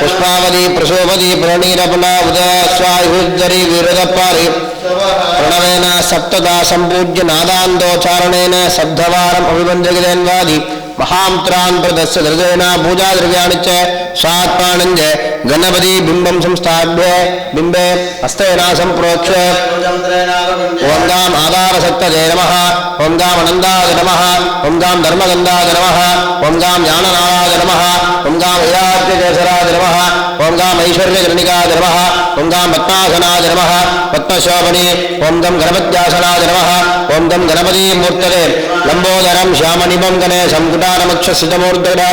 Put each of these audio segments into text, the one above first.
ಪುಷ್ಪಾವಧಿ ಪ್ರಶೋಭದಿ ಪ್ರಣೀರಪುಲಾವುದಸ್ವಾಯುಧರಿ ವಿರದಪ್ಪಾರಿ ಪ್ರಣವೇನ ಸಪ್ತದ ಸಂಪೂಜ್ಯ ನಾದಾಂದೋಚಾರಣೇನ ಶಬ್ದವಾರಂ ಅಭಿಬಂಧಗಿದೇನ್ವಾದಿ ಮಹಾಂತ್ರಾನ್ ಪ್ರದಸ್ಯ ಧೃಜೇನ ಭೂಜಾ ದ್ರವ್ಯಾಣಿ ಚ ಸ್ವಾತ್ಮಾನಂಜ ಗಣಪತಿ ಬಿಂಬಂ ಸಂಸ್ಥಾಭ್ಯ ಬಿಂಬೆ ಹಸ್ತೇನ ಸಂಪ್ರೋಕ್ಷ ಓಂಗಾಂ ಆಧಾರ ಸತ್ತಜೆ ನಮಃ ಓಂಗಾಂ ಅನಂದಾದ ನಮಃ ಓಂಗಾಂ ಧರ್ಮಗಂಧಾದ ನಮಃ ಓಂಗಾಂ ಜ್ಞಾನನಾದ ನಮಃ ಓಂಗಾಂ ವಿರಾಜ್ಯ ಕೇಸರ ऐश्वर्यजननिकाधर्मः ॐ दाम भक्तासनाधर्मः भक्तशोभने ॐ दं गणपत्यासनाधर्मः ॐ दं गणपतीमूर्तरे लम्बोदरं श्यामनिमं गणेशं कुटारमक्षसितमूर्तरा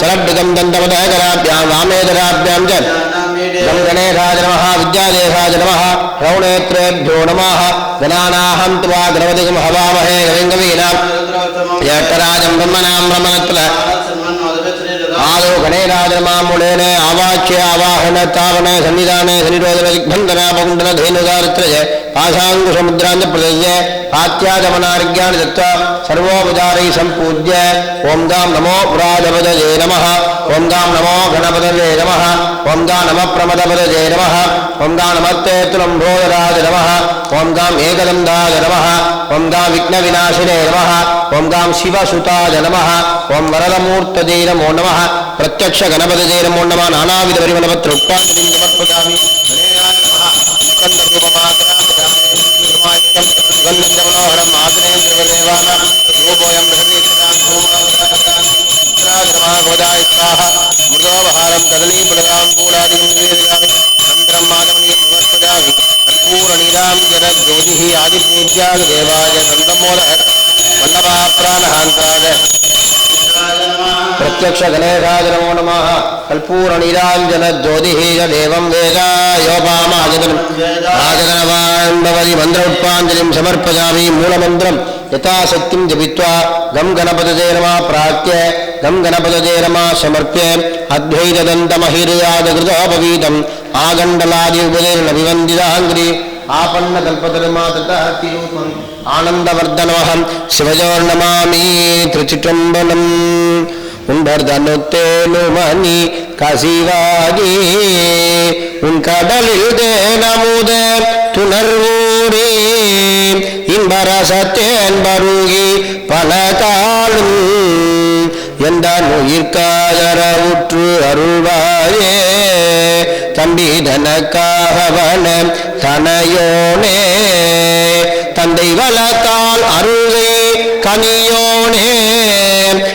शरभृतं दन्तपदकराभ्यां वामेधराभ्यां च ं गणेशाय नमः विद्यादेशाय नमः रौणेत्रेभ्यो नमः गणानाहं त्वा हवामहे रविङ्गवीनां ब्रह्मणां ஆதோ கணேராஜமாமுடேன ஆவாக்கிய ஆவாகன தாவன சன்னிதான சன்னிரோதன திக்பந்தன பகுண்டன தேனுதாரித்ரஜ पाशाङ्कुशमुद्राञ्च प्रदय्य पात्यागमनार्घ्याणि दत्त्वा सर्वोपचारैः सम्पूज्य ॐ गां नमो पुराजपदये नमः ॐ गां नमो गणपतये नमः ॐ गा नमः प्रमदपदये नमः ॐ गा नमस्ते तुलम्भोदराज नमः ॐ गाम् एकदन्दाय नमः ॐ गा विघ्नविनाशिने नमः ॐ गां शिवसुताय नमः ॐ वरदमूर्तये नमो नमः प्रत्यक्ष गणपतये नमो नमः नानाविधपरिमलपत्र उत्पादनीं समर्पयामि கோதாயிஸ்வாக மிருதோபஹாரம் கதலீபுடதாம் மூலாதிகம் நிவேதியாமி மந்திரம் மாதவனியம் விமர்சதாமி கற்பூர நீராம் ஜன ஜோதிஹி ஆதிபூஜ்யாக தேவாய சந்தமோல வல்லபா பிராணஹாந்தாய பிரத்யக்ஷ கணேசாய நமோ நம கல்பூர நீராஞ்சன ஜோதிஹி தேவம் வேகாயோபாமாஜனம் ராஜகணவான் பவதி மூலமந்திரம் யதாசக்திம் ஜபித்வா கம் கணபததே நம பிரார்த்திய ಗಂ ಗಣಪತಜೇ ರಮಾ ಸಮರ್ಪ್ಯೆ ಅದ್ವೈತದಂತಮಹಿರ್ಯಾದೃತೋಪವೀತಂ ಆಗಂಡಲಾದಿ ಉಪದೇರ್ಣ ವಿವಂದಿತಾಂಗ್ರಿ ಆಪನ್ನ ಕಲ್ಪಧರ್ಮಾತೃತೂಪಂ ಆನಂದವರ್ಧನೋಹಂ ಶಿವಜೋರ್ಣಮಾಮಿ ತ್ರಿಚಿಟಂಬನಂ உண்டர்தனுத்தேனு மணி கசிவாகி உன் கடலில் தேனமுத துணர்வூரே இன்பரசத்தேன் பருகி பல காலும் எந்த உயிர்காதரவுற்று அருள்வாயே. தம்பி தனக்காகவன தனையோனே. தந்தை வளத்தால் அருளே கனியோனே.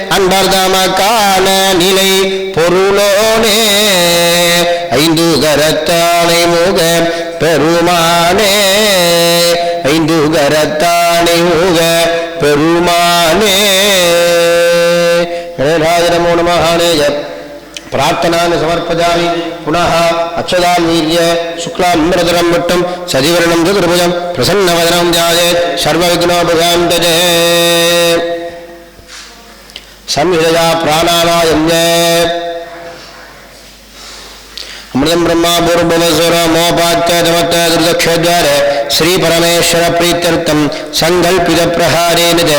அன்பர் தமக்கான நிலை பொருளோனே. ஐந்து கரத்தானை முக பெருமானே. ஐந்து கரத்தானை முக பெருமானே. ராஜனமோ நமஹானேய प्रार्थनानि समर्पयामि पुनः अक्षदान्वीर्य शुक्लाम्बरधरं भट्टं सजीवर्णं चतुर्भुजं प्रसन्नवदनं ध्यायेत् सर्वविघ्नोपगां तजे संहितया प्राणानायम्ये अमृतं ब्रह्मा पूर्वस्वरमोपात्य दुर्दक्षद्वारे श्रीपरमेश्वर प्रीत्यर्थं सङ्कल्पितप्रहारेण च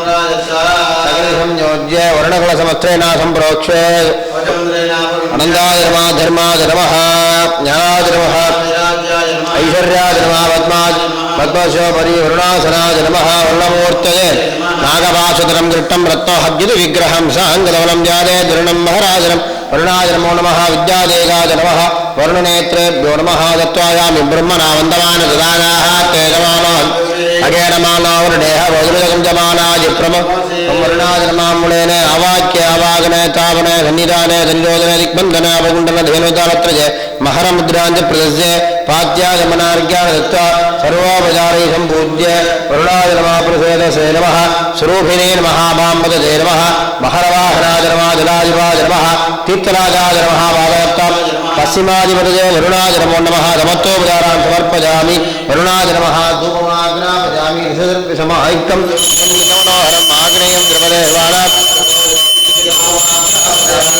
ಸಂಯೋಜ್ಯ ವರ್ಣಕುಲ ಸಮಸ್ತ್ರೇಣ ಸಂಪ್ರೋಕ್ಷೆ ಅನಂದಾದಿರ್ಮ ಧರ್ಮಾದ ನಮಃ ಜ್ಞಾನಾದ ನಮಃ ಐಶ್ವರ್ಯಾದ ನಮಃ ಪದ್ಮಾ ಪದ್ಮಶೋಪರಿ ವರುಣಾಸನಾದ ನಮಃ ವರ್ಣಮೂರ್ತಯೇ ನಾಗಭಾಷತರಂ ದೃಷ್ಟಂ ರತ್ನೋ ಹಬ್ಜಿದು ವಿಗ್ರಹಂ ಸಾಂಗದವಲಂ ಜಾತೆ ದುರ್ಣಂ ಮಹರಾಜನಂ ವರುಣಾದ ನಮೋ ನಮಃ ವಿದ್ಯಾದೇಗಾದ ನಮಃ ವರುಣನೇತ್ರೇಭ್ಯೋ ನಮಃ ದತ್ತಾಯಾಮಿ ಬ್ರಹ್ಮಣ ವಂದಮಾನ ದದಾನಾಹ ತೇಜಮಾನ ಅಗೇಣಮಾನ ವರುಣೇಹ ವಧುರಗಂಜಮಾನಾಜಿ ಪ್ರಮ வருணாதனமாமுளேன அவாக்கிய அவாகன காவன சன்னிதான சன்னிரோதன திக்பந்தன அவகுண்டன தேனுதாரத்ரஜ மகரமுத்ராஞ்ச பிரதஸ்ய பாத்தியாகமனார்க்கியான தத்வா சர்வோபசாரை சம்பூஜ்ய வருணாதனமாபுரசேதசே நம ஸ்வரூபிணே மகாபாம்பதே நம மகரவாகனாதனமாதலாதிபாதனம தீர்த்தராஜாதனம பாதவத்தாம் பசிமாதிபதே வருணாதனமோ நம தமத்தோபதாரான் சமர்ப்பஜாமி வருணாதனம தூபமாகிராபஜாமி ரிஷதர்பிஷமாயுக்தம் மனோகரம் సమర్పజామి వరుణాజ నమ ధూపమాగ్నాపజామి సమాయుక్తం మనోహరం ఆగ్నేయం ద్రవదేవాణ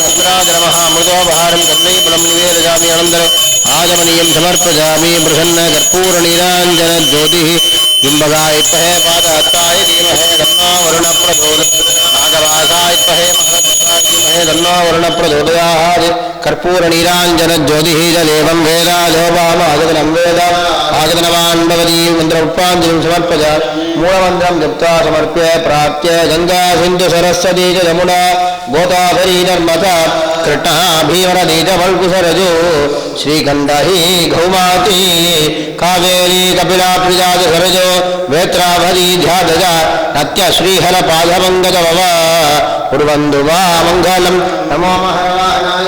వరుణాజ నమ మృదోపహారం కన్నైపులం నివేదజామి అనంతరం ఆజమనీయం సమర్పజామి ప్రసన్న కర్పూర నీరాంజన జ్యోతి बिंबगायत्महे पादात्ताय धीमहे तन्नो वरुणप्रचोदयात् नागवासायत्महे महदत्ताय वेद आजगनवान् मन्त्रमुपाञ्जलिं समर्पय मूलमन्त्रं जप्त्वा समर्प्य प्राप्य गङ्गासिन्धुसरस्वती च यमुना गोदाधरी नर्मदा कृष्णाभीमरनीचभल्कुसरजो श्रीगन्धही गौमाती कावेरी कपिला प्रजाज सरजो वेत्राभरी ध्यादज पाधमंगज भव कुर्वन्तु वा मंगलम नमो महर्वाणाय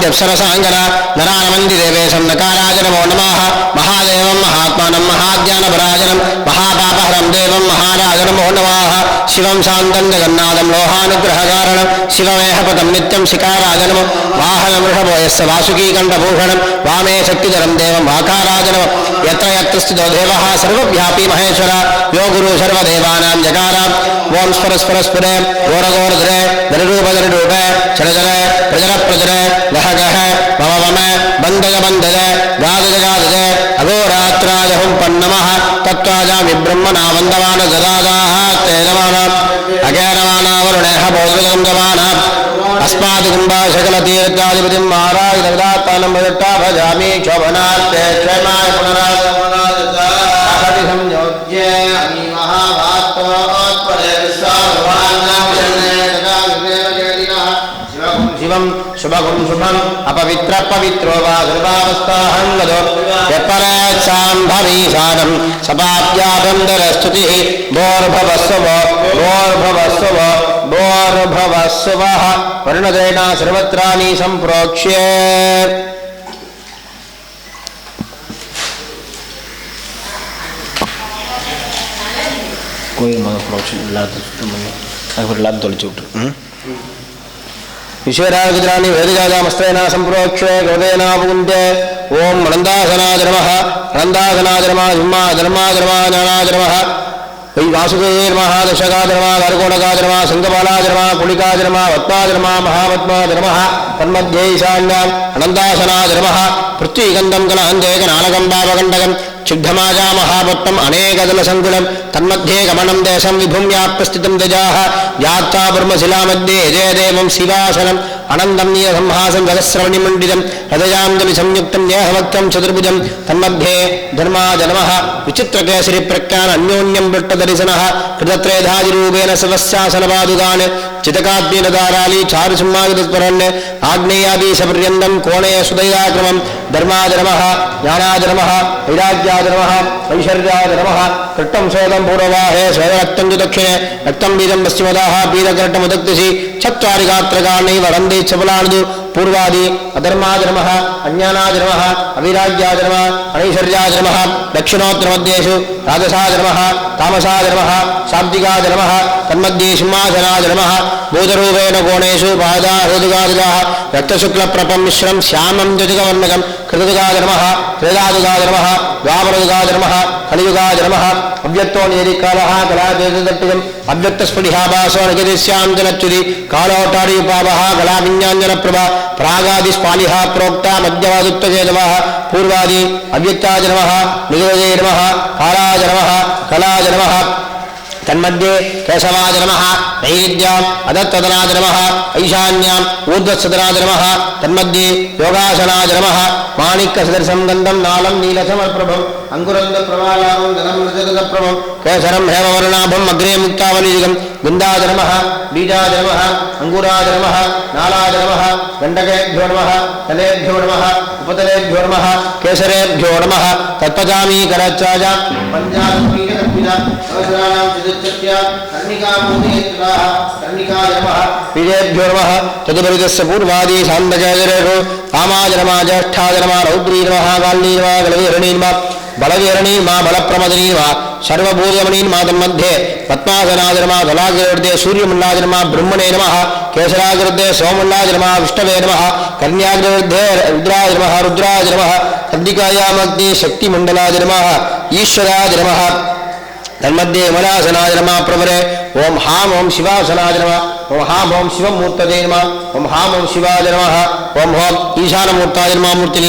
గిరణదేవ నరానమంది దేవేశం నకారాజ నమో నమ మహాదేవం మహాత్మానం మహాజ్ఞానపరాజనం మహాపాపహరం దేవం మహారాజ నమో నమ शिवं शान्तं जगन्नाथं लोहानुग्रहकारणं शिवमेह पदं नित्यं शिखाराजनं वाहनमृषभो यस्य वासुकीकण्ठभूषणं, वामे शक्तिधरं देवं वाकाराजनं यत्र यत्र स्थितो देवः, सर्वव्यापी महेश्वर, यो गुरु सर्वदेवानां जगारां ओं स्फुर स्फुर स्फुर गोरगोरग्रे दरूप दरूप चल स्फुरस्फुरस्फुरे घोरघोरधुरे प्रजर चरजरे गह गहगह मम मम बन्धय बन्धय गादजगादजे अघोरात्राजहुं पन्नमः तत्वाजा विब्रह्म वन्दमान जदादाः जगदम्बा सकलतीर्थाधिपतिं महाराज जगदात्मानं भजट्टा भजामि शोभनार्थे क्षयमाय पुनरागति संयोज्य हनि महाभात्मोत्पदे विश्वाभवान्नामजन्नेतकाग्रेवजयदिनः शिवं भोर्भवस्व भोर्भवस्व भोर्भवस्व वर्णदेना सर्वत्राणि सम्प्रोक्ष्य கோயில் மத புரோக்ஷன் இல்லாத சுத்தமல்லி அதுக்கப்புறம் எல்லாத்தையும் தொலைச்சு விட்டுரு விஸ்வராஜிராணி வேதஜாஜாமஸ்திரேனா சம்பிரோக்ஷே கோதேனா புகுந்தே ஓம் நந்தாசனா தர்ம நந்தாசனா தர்மா ஜிம்மா தர்மா தர்மா ஞானா தர்மா वै वासुदेव महादशकाधर्मा गरकोणकाधर्मा सङ्गपालाधर्मा कुलिकाधर्मा वत्माधर्मा महावत्माधर्मः तन्मध्ये ईशान्याम् अनन्दासनाधर्मः पृथ्वीगन्धम् कलहन्देकनालकम् पावगण्डकम् क्षुद्धमाजा महापट्टम् अनेकदलसङ्कुलम् तन्मध्ये गमनं देशं विभुं व्याप्यस्थितं द्विजाः यात्रा ब्रह्मशिलामध्ये यजयदेवं शिवासनम् அனந்தம் நீரசம்ஹாசம் சதசிரவணி மண்டிதம் ஹதயாந்தமி சம்யுக்தம் ஏகவக்ரம் சதுர்புஜம் தன்மத்தியே தர்மா ஜனம விசித்திரகேசரி பிரக்கான் அந்யோன்யம் விட்டதரிசன கிருதத்ரேதாதிரூபேண சிவசாசன பாதுகான் ಚಿತಕಾತ್ಮೀನದಾರಾಲಿ ಚಾರುಸಿಂಹಾಯುಧಸ್ಮರನ್ ಆಗ್ನೇಯಾದೇಶಪರ್ಯಂತಂ ಕೋಣೆಯ ಸುದಯಾಕ್ರಮಂ ಧರ್ಮಾಧರ್ಮಃ ಜ್ಞಾನಾಧರ್ಮಃ ವೈರಾಗ್ಯಾಧರ್ಮಃ ಐಶ್ವರ್ಯಾಧರ್ಮಃ ಕೃಟ್ಟಂ ಸೋದಂ ಪೂರ್ವವಾಹೇ ಸ್ವಯರಕ್ತಂ ಜು ದಕ್ಷಿಣೆ ರಕ್ತಂ ಬೀಜಂ ಪಶ್ಚಿಮದಾಹ ಬೀಜಕರಟ್ಟಮುದಕ್ತಿಸಿ ಚತ್ವಾರಿ ಗಾತ್ರಗಾಣೈವ ರಂದೇ ಚಪಲಾಣದು பூர்வாதி அதர்மாதிரம அஞ்ஞானாதிரம அவிராஜ்யாதிரம அனைஸ்வர்யாதிரம தட்சிணோத்திரமத்தியேஷு ராஜசாதிரம தாமசாதிரம சாப்திகாதிரம தன்மத்தியே சிம்மாசனாதிரம பூதரூபேண கோணேஷு பாதா ஹோதுகாதுகா ரத்தசுக்லப்பிரபமிஸ்ரம் சியாமம் ஜதுகவர்ணகம் கிருதுகாதிரம திரேதாதுகாதிரம துவாபரதுகாதிரம கலியுகாதிரம അവ്യക്തോ നീരിക്കാലഹ കലാചേതട്ടയം അവ്യക്തസ്ഫുടിഹാഭാസോ നഗതിശ്യാഞ്ജനച്യുതി കാലോട്ടാടിയുപാവഹ കലാമിഞ്ഞാഞ്ജനപ്രഭ പ്രാഗാദി സ്പാലിഹ പ്രോക്ത മധ്യവാദിത്വചേതവ പൂർവാദി അവ്യക്താജനമ നിഗതജനമ കാലാജനമ കലാജനമ തന്മധ്യേ കേശവാജനമ നൈവേദ്യാം അദത്തതനാജനമ ഐശാന്യാം ഊർധ്വസതനാജനമ തന്മധ്യേ യോഗാസനാജനമ മാണിക്ക സദർശം ഗന്ധം നാളം നീലസമർപ്രഭം अङ्कुरन्दप्रवालाभं जलमृजगप्रभं केसरं हेमवर्णाभम् अग्रे मुक्तावलीजगं विन्दाजनमः बीजाजनमः अङ्कुराजनमः नालाजनमः, गण्डकेभ्यो नमः, तलेभ्यो नमः, उपतलेभ्यो नमः केसरेभ्यो नमः तत्पचामीकरच्चाय पञ्चाङ्गीकर्णिकाभूतेभ्यो नमः बीजेभ्यो नमः तदुपरितस्य पूर्वादी सान्दजाजरेषु ஆமாஜனமா ஜேஷ்டாஜனமா ரௌத்ரீர்மஹா கால்லீர்மா கலவீரணீர்மா பலவீரணீர்மா பலப்பிரமதனீர்மா சர்வபூதமணீர்மா தன்மத்தியே பத்மாசனாஜனமா தலாகிருதே சூரியமுண்டாஜனமா பிரம்மணே நம கேசராகிருதே சோமுண்டாஜனமா விஷ்ணவே நம கன்யாகிருதே ருத்ராஜனம ருத்ராஜனம சந்திகாயாமக்னி சக்தி மண்டலாஜனமா ஈஸ்வராஜனமா தன்மத்தியே விமலாசனாஜனமா பிரபரே ஓம் ஹாம் ஓம் சிவாசனாஜனமா ओम हाम ओम शिवमूर्तये नम, ओम हाम ओम शिवाय नम, ओम होम ईशानमूर्ताय नम मूर्ति